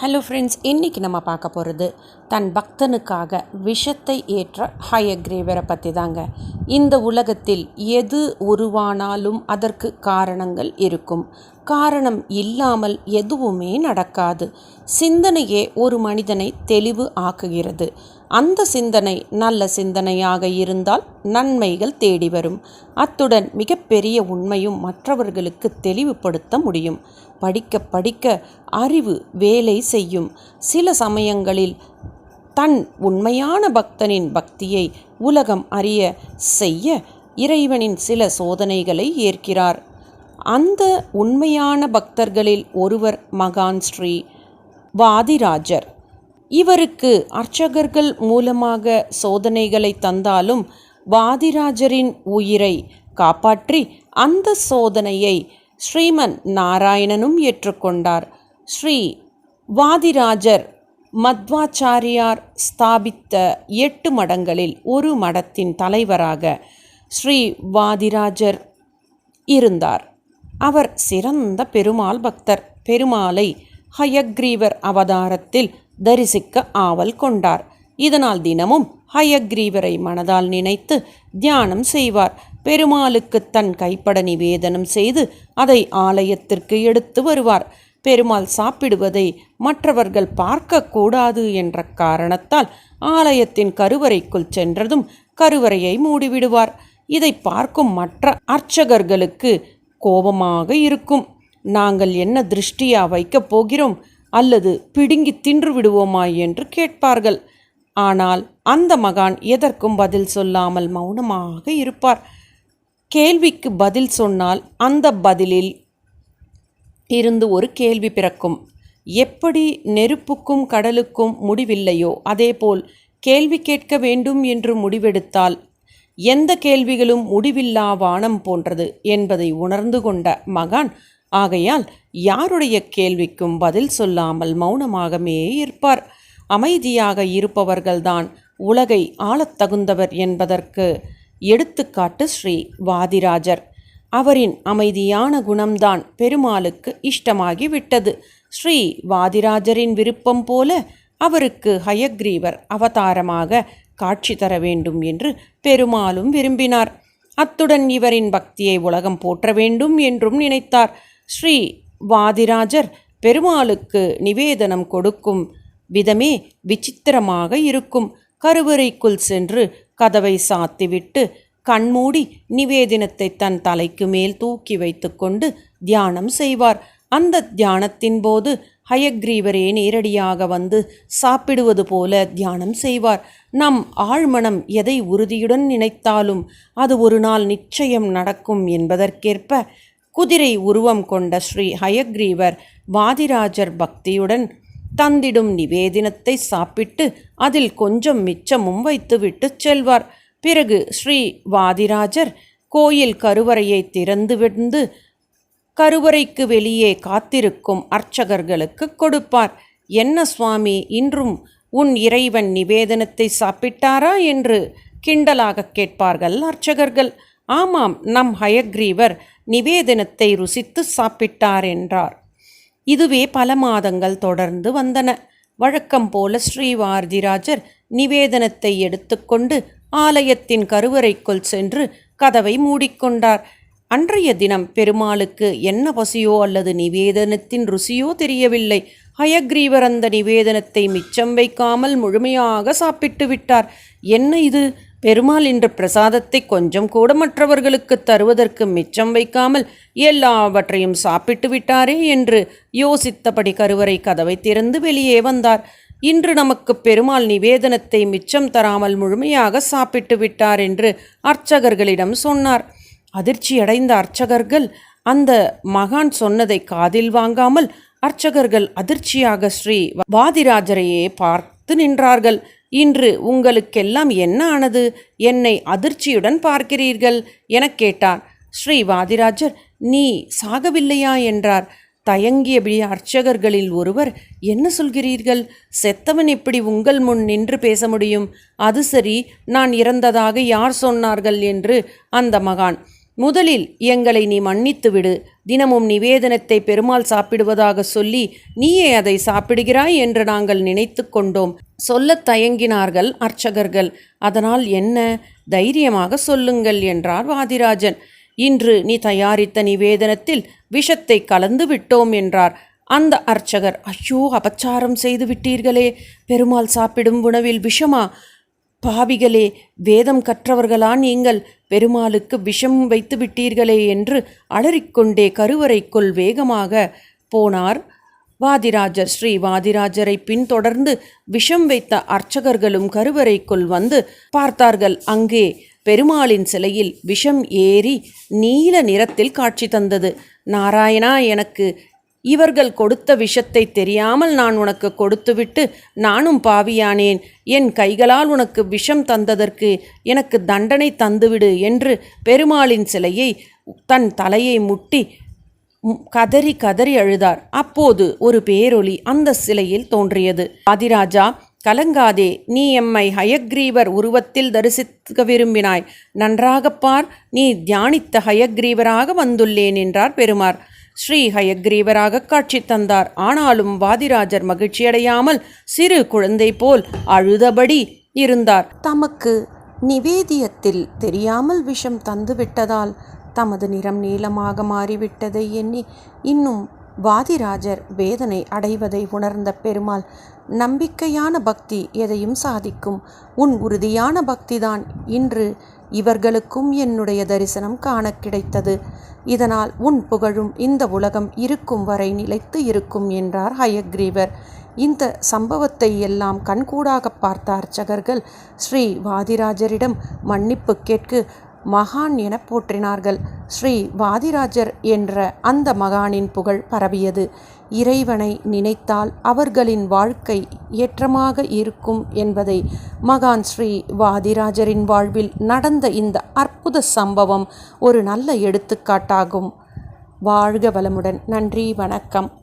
Hello friends இன்றைக்கி நம்ம பார்க்க போகிறது தன் பக்தனுக்காக விஷத்தை ஏற்ற ஹயக்ரீவரை பற்றி தாங்க இந்த உலகத்தில் எது உருவானாலும் அதற்கு காரணங்கள் இருக்கும். காரணம் இல்லாமல் எதுவுமே நடக்காது. சிந்தனையே ஒரு மனிதனை தெளிவு ஆக்குகிறது. அந்த சிந்தனை நல்ல சிந்தனையாக இருந்தால் நன்மைகள் தேடி வரும். அத்துடன் மிகப்பெரிய உண்மையும் மற்றவர்களுக்கு தெளிவுபடுத்த முடியும். படிக்க படிக்க அறிவு வேலை செய்யும். சில சமயங்களில் தன் உண்மையான பக்தனின் பக்தியை உலகம் அறிய செய்ய இறைவனின் சில சோதனைகளை ஏற்கிறார். அந்த உண்மையான பக்தர்களில் ஒருவர் மகான் ஸ்ரீ வாதிராஜர். இவருக்கு அர்ச்சகர்கள் மூலமாக சோதனைகளை தந்தாலும் வாதிராஜரின் உயிரை காப்பாற்றி அந்த சோதனையை ஸ்ரீமன் நாராயணனும் ஏற்றுக்கொண்டார். ஸ்ரீ வாதிராஜர் மத்வாச்சாரியார் ஸ்தாபித்த எட்டு மடங்களில் ஒரு மடத்தின் தலைவராக ஸ்ரீ வாதிராஜர் இருந்தார். அவர் சிறந்த பெருமாள் பக்தர். பெருமாளை ஹயக்ரீவர் அவதாரத்தில் தரிசிக்க ஆவல் கொண்டார். இதனால் தினமும் ஹயக்ரீவரை மனதால் நினைத்து தியானம் செய்வார். பெருமாளுக்கு தன் கைப்பட நிவேதனம் செய்து அதை ஆலயத்திற்கு எடுத்து வருவார். பெருமாள் சாப்பிடுவதை மற்றவர்கள் பார்க்கக்கூடாது என்ற காரணத்தால் ஆலயத்தின் கருவறைக்குள் சென்றதும் கருவறையை மூடிவிடுவார். இதை பார்க்கும் மற்ற அர்ச்சகர்களுக்கு கோபமாக இருக்கும். நாங்கள் என்ன திருஷ்டியா வைக்கப் போகிறோம்? அல்லது பிடுங்கி தின்று விடுவோமா என்று கேட்பார்கள். ஆனால் அந்த மகான் எதற்கும் பதில் சொல்லாமல் மௌனமாக இருப்பார். கேள்விக்கு பதில் சொன்னால் அந்த பதிலில் இருந்து ஒரு கேள்வி பிறக்கும். எப்படி நெருப்புக்கும் கடலுக்கும் முடிவில்லையோ அதேபோல் கேள்வி கேட்க வேண்டும் என்று முடிவெடுத்தால் எந்த கேள்விகளும் முடிவில்லா வானம் போன்றது என்பதை உணர்ந்து கொண்ட மகான் ஆகையால் யாருடைய கேள்விக்கும் பதில் சொல்லாமல் மௌனமாகவே இருப்பார். அமைதியாக இருப்பவர்கள்தான் உலகை ஆளத் தகுந்தவர் என்பதற்கு எடுத்துக்காட்டு ஸ்ரீ வாதிராஜர். அவரின் அமைதியான குணம்தான் பெருமாளுக்கு இஷ்டமாகி விட்டது ஸ்ரீ வாதிராஜரின் விருப்பம் போல அவருக்கு ஹயக்ரீவர் அவதாரமாக காட்சி தர வேண்டும் என்று பெருமாளும் விரும்பினார். அத்துடன் இவரின் பக்தியை உலகம் போற்ற வேண்டும் என்றும் நினைத்தார். ஸ்ரீ வாதிராஜர் பெருமாளுக்கு நிவேதனம் கொடுக்கும் விதமே விசித்திரமாக இருக்கும். கருவறைக்குள் சென்று கதவை சாத்திவிட்டு கண்மூடி நிவேதனத்தை தன் தலைக்கு மேல் தூக்கி வைத்துக்கொண்டு தியானம் செய்வார். அந்த தியானத்தின் போது ஹயக்ரீவரே நேரடியாக வந்து சாப்பிடுவது போல தியானம் செய்வார். நம் ஆழ்மனம் எதை உறுதியுடன் நினைத்தாலும் அது ஒரு நாள் நிச்சயம் நடக்கும் என்பதற்கேற்ப குதிரை உருவம் கொண்ட ஸ்ரீ ஹயக்ரீவர் வாதிராஜர் பக்தியுடன் தந்திடும் நிவேதினத்தை சாப்பிட்டு அதில் கொஞ்சம் மிச்சமும் வைத்துவிட்டு செல்வார். பிறகு ஸ்ரீ வாதிராஜர் கோயில் கருவறையை திறந்து விழுந்து கருவறைக்கு வெளியே காத்திருக்கும் அர்ச்சகர்களுக்கு கொடுப்பார். என்ன சுவாமி இன்றும் உன் இறைவன் நிவேதனத்தை சாப்பிட்டாரா? என்று கிண்டலாக கேட்பார்கள் அர்ச்சகர்கள். ஆமாம் நம் ஹயக்ரீவர் நிவேதனத்தை ருசித்து சாப்பிட்டார் என்றார். இதுவே பல மாதங்கள் தொடர்ந்து வந்தன. வழக்கம் போல ஸ்ரீவார்திராஜர் நிவேதனத்தை எடுத்துக்கொண்டு ஆலயத்தின் கருவறைக்குள் சென்று கதவை மூடிக்கொண்டார் அன்றைய தினம் பெருமாளுக்கு என்ன பசியோ அல்லது நிவேதனத்தின் ருசியோ தெரியவில்லை. ஹயக்ரீவர் அந்த நிவேதனத்தை மிச்சம் வைக்காமல் முழுமையாக சாப்பிட்டு விட்டார். என்ன இது? பெருமாள் இன்று பிரசாதத்தை கொஞ்சம் கூட மற்றவர்களுக்கு தருவதற்கு மிச்சம் வைக்காமல் எல்லாவற்றையும் சாப்பிட்டு விட்டாரே என்று யோசித்தபடி கருவறை கதவை திறந்து வெளியே வந்தார். இன்று நமக்கு பெருமாள் நிவேதனத்தை மிச்சம் தராமல் முழுமையாக சாப்பிட்டு விட்டார் என்று அர்ச்சகர்களிடம் சொன்னார். அதிர்ச்சியடைந்த அர்ச்சகர்கள் அந்த மகான் சொன்னதை காதில் வாங்காமல் அர்ச்சகர்கள் அதிர்ச்சியாக ஸ்ரீ வாதிராஜரையே பார்த்து நின்றார்கள். இன்று உங்களுக்கெல்லாம் என்ன ஆனது? என்னை அதிர்ச்சியுடன் பார்க்கிறீர்கள் எனக் கேட்டார். ஸ்ரீ வாதிராஜர் நீ சாகவில்லையா? என்றார். தயங்கியபடி அர்ச்சகர்களில் ஒருவர் என்ன சொல்கிறீர்கள்? செத்தவன் எப்படி உங்கள் முன் நின்று பேச முடியும்? அது சரி நான் இறந்ததாக யார் சொன்னார்கள்? என்று அந்த மகான் முதலில் எங்களை நீ மன்னித்து விடு தினமும் நிவேதனத்தை பெருமாள் சாப்பிடுவதாக சொல்லி நீயே அதை சாப்பிடுகிறாய் என்று நாங்கள் நினைத்து கொண்டோம். சொல்லத் தயங்கினார்கள் அர்ச்சகர்கள். அதனால் என்ன? தைரியமாக சொல்லுங்கள் என்றார் வாதிராஜன். இன்று நீ தயாரித்த நிவேதனத்தில் விஷத்தை கலந்து விட்டோம் என்றார். அந்த அர்ச்சகர் ஐயோ அபச்சாரம் செய்து விட்டீர்களே. பெருமாள் சாப்பிடும் உணவில் விஷமா? பாவிகளே வேதம் கற்றவர்களா நீங்கள்? பெருமாளுக்கு விஷம் வைத்து விட்டீர்களே என்று அலறிக்கொண்டே கருவறைக்குள் வேகமாக போனார் வாதிராஜர். ஸ்ரீ வாதிராஜரை பின்தொடர்ந்து விஷம் வைத்த அர்ச்சகர்களும் கருவறைக்குள் வந்து பார்த்தார்கள். அங்கே பெருமாளின் சிலையில் விஷம் ஏறி நீல நிறத்தில் காட்சி தந்தது. நாராயணா எனக்கு இவர்கள் கொடுத்த விஷத்தை தெரியாமல் நான் உனக்கு கொடுத்துவிட்டு நானும் பாவியானேன். என் கைகளால் உனக்கு விஷம் தந்ததற்கு எனக்கு தண்டனை தந்துவிடு என்று பெருமாளின் சிலையை தன் தலையை முட்டி கதறி கதறி அழுதார். அப்போது ஒரு பேரொளி அந்த சிலையில் தோன்றியது. ஆதிராஜா கலங்காதே. நீ எம்மை ஹயக்ரீவர் உருவத்தில் தரிசிக்க விரும்பினாய். நன்றாகப் பார். நீ தியானித்த ஹயக்ரீவராக வந்துள்ளேன் என்றார் பெருமார் ஸ்ரீ ஹயக்ரீவராக காட்சி தந்தார். ஆனாலும் வாதிராஜர் மகிழ்ச்சியடையாமல் சிறு குழந்தை போல் அழுதபடி இருந்தார். தமக்கு நிவேதியத்தில் தெரியாமல் விஷம் தந்துவிட்டதால் தமது நிறம் நீளமாக மாறிவிட்டதை எண்ணி இன்னும் வாதிராஜர் வேதனை அடைவதை உணர்ந்த பெருமாள் நம்பிக்கையான பக்தி எதையும் சாதிக்கும். உன் உறுதியான பக்திதான். இன்று இவர்களுக்கும் என்னுடைய தரிசனம் காண கிடைத்தது. இதனால் உன் புகழும் இந்த உலகம் இருக்கும் வரை நிலைத்து இருக்கும் என்றார் ஹயக்ரீவர். இந்த சம்பவத்தை எல்லாம் கண்கூடாக பார்த்த அர்ச்சகர்கள் ஸ்ரீ வாதிராஜரிடம் மன்னிப்பு கேட்க மகான் என போற்றினார்கள். ஸ்ரீ வாதிராஜர் என்ற அந்த மகானின் புகழ் பரவியது. இறைவனை நினைத்தால் அவர்களின் வாழ்க்கை ஏற்றமாக இருக்கும் என்பதை மகான் ஸ்ரீ வாதிராஜரின் வாழ்வில் நடந்த இந்த அற்புத சம்பவம் ஒரு நல்ல எடுத்துக்காட்டாகும். வாழ்க வளமுடன். நன்றி. வணக்கம்.